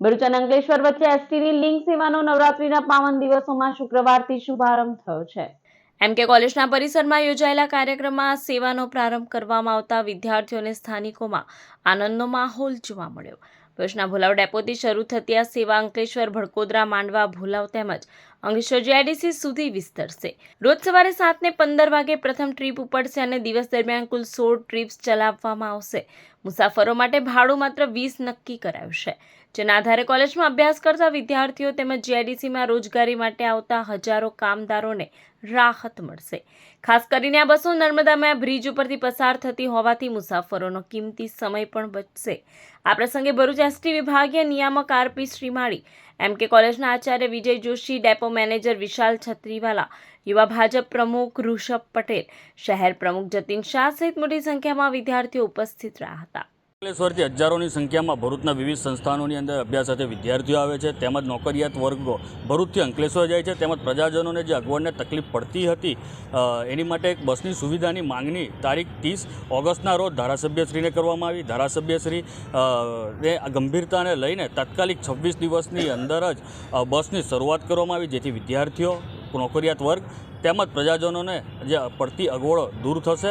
ભરૂચ અને અંકલેશ્વર વચ્ચે એસટીની લિંક સેવાનો નવરાત્રીના પાવન દિવસોમાં શુક્રવારથી શુભારંભ થયો છે. એમ કે કોલેજના પરિસરમાં યોજાયેલા કાર્યક્રમમાં સેવાનો પ્રારંભ કરવામાં આવતા વિદ્યાર્થીઓને સ્થાનિકોમાં આનંદનો માહોલ જોવા મળ્યો. ભરૂચના ભુલાવ ડેપોથી શરૂ થતી આ સેવા અંકલેશ્વર, ભડકોદરા, માંડવા, ભુલાવ તેમજ અંકલેશ્વર જીઆઈડીસી સુધી વિસ્તરશે. રોજ સવારે સાતને પંદર વાગે પ્રથમ ટ્રીપ ઉપડશે અને દિવસ દરમિયાન કુલ સોળ ટ્રીપ્સ ચલાવવામાં આવશે. મુસાફરો માટે ભાડું માત્ર વીસ નક્કી કરાયું જેના આધારે કોલેજમાં અભ્યાસ કરતા વિદ્યાર્થીઓ તેમજ જીઆઈડીસીમાં રોજગારી માટે આવતા હજારો કામદારોને રાહત મળશે. ખાસ કરીને આ બસો નર્મદામાં બ્રિજ ઉપરથી પસાર થતી હોવાથી મુસાફરોનો કિંમતી સમય પણ બચશે. આ પ્રસંગે ભરૂચ એસટી વિભાગીય નિયામક આરપી શ્રીમાળી એમ કે કોલેજના આચાર્ય વિજય જોશી, ડેપો મેનેજર વિશાલ છત્રીવાલા, યુવા ભાજપ પ્રમુખ ઋષભ પટેલ, શહેર પ્રમુખ જતીન શાહ સહિત મોટી સંખ્યામાં વિદ્યાર્થીઓ ઉપસ્થિત રહ્યા હતા. અંકલેશ્વરથી હજારોની સંખ્યામાં ભરૂચના વિવિધ સંસ્થાનોની અંદર અભ્યાસ સાથે વિદ્યાર્થીઓ આવે છે, તેમજ નોકરિયાત વર્ગો ભરૂચથી અંકલેશ્વર જાય છે, તેમજ પ્રજાજનોને જે અગવડને તકલીફ પડતી હતી એની માટે એક બસની સુવિધાની માંગણી તારીખ ત્રીસ ઓગસ્ટના રોજ ધારાસભ્યશ્રીને કરવામાં આવી. ધારાસભ્યશ્રી એ ગંભીરતાને લઈને તાત્કાલિક છવ્વીસ દિવસની અંદર જ બસની શરૂઆત કરવામાં આવી, જેથી વિદ્યાર્થીઓ, નોકરિયાત વર્ગ તેમજ પ્રજાજનોને જે પડતી અગવડો દૂર થશે.